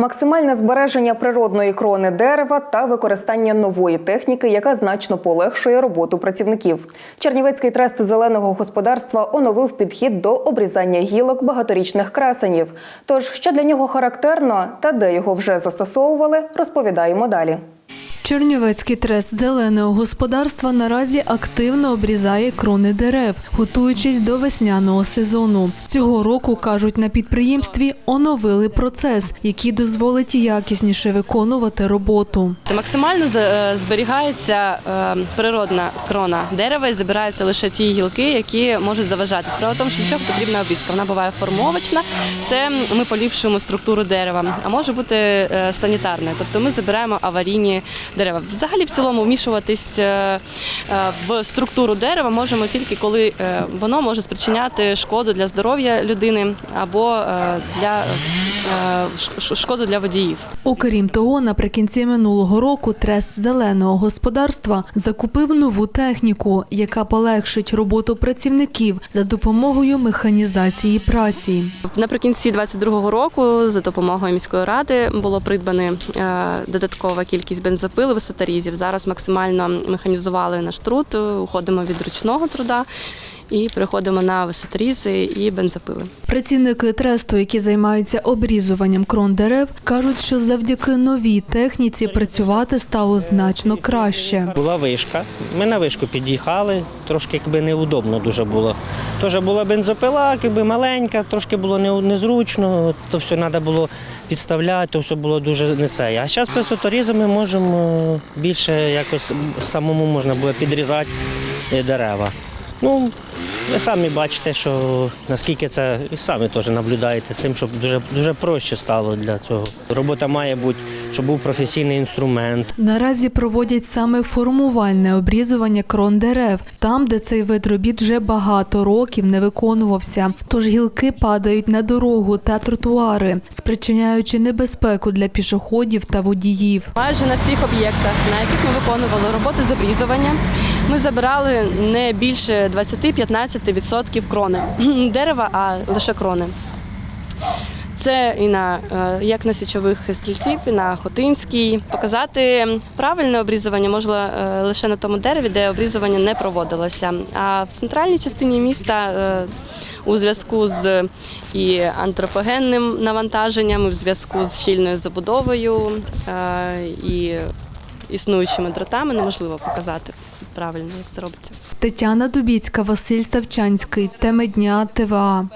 Максимальне збереження природної крони дерева та використання нової техніки, яка значно полегшує роботу працівників. Чернівецький трест зеленого господарства оновив підхід до обрізання гілок багаторічних красенів. Тож, що для нього характерно та де його вже застосовували, розповідаємо далі. Чернівецький трест зеленого господарства наразі активно обрізає крони дерев, готуючись до весняного сезону. Цього року кажуть на підприємстві оновили процес, який дозволить якісніше виконувати роботу. Максимально е, зберігається е, природна крона дерева і забираються лише ті гілки, які можуть заважати. Справа в тому, що для потрібна обрізка. Вона буває формовочна, це ми поліпшуємо структуру дерева, а може бути е, санітарною. Тобто ми забираємо аварійні дерева. Взагалі, в цілому, вмішуватись е, е, в структуру дерева можемо тільки коли е, воно може спричиняти шкоду для здоров'я людини або для шкоду для водіїв. Окрім того, наприкінці минулого року трест зеленого господарства закупив нову техніку, яка полегшить роботу працівників за допомогою механізації праці. Наприкінці 22-го року за допомогою міської ради було придбано е, додаткова кількість бензопил, висоторізів. Зараз максимально механізували наш труд, е, уходимо від ручного труда і переходимо на висоторізи і бензопили. Працівники тресту, які займаються обрізуванням крон дерев, кажуть, що завдяки новій техніці працювати стало значно краще. Була вишка. Ми на вишку під'їхали, трошки якби неудобно дуже було. Теж була бензопила, якби маленька, трошки було незручно, то все треба було підставляти, то все було дуже не це. А зараз висоторізами можемо більше якось самому можна було підрізати е, дерева. Ну, ви самі бачите, що наскільки це і самі теж наблюдаєте цим, щоб дуже, дуже проще стало для цього. Робота має бути, щоб був професійний інструмент. Наразі проводять саме формувальне обрізування крон дерев, там, де цей вид робіт вже багато років не виконувався. Тож гілки падають на дорогу та тротуари, спричиняючи небезпеку для пішоходів та водіїв. Майже на всіх об'єктах, на яких ми виконували роботи з обрізування, ми забирали не більше 20-15% крони дерева, а лише крони. Це і на е, як на січових стрільців, і на Хотинській. Показати правильне обрізування можна е, лише на тому дереві, де обрізування не проводилося. А в центральній частині міста е, у зв'язку з і антропогенним навантаженням, і в зв'язку з щільною забудовою і існуючими дротами неможливо показати правильно, як це робиться. Тетяна Дубіцька, Василь Ставчанський. Теми дня ТВА.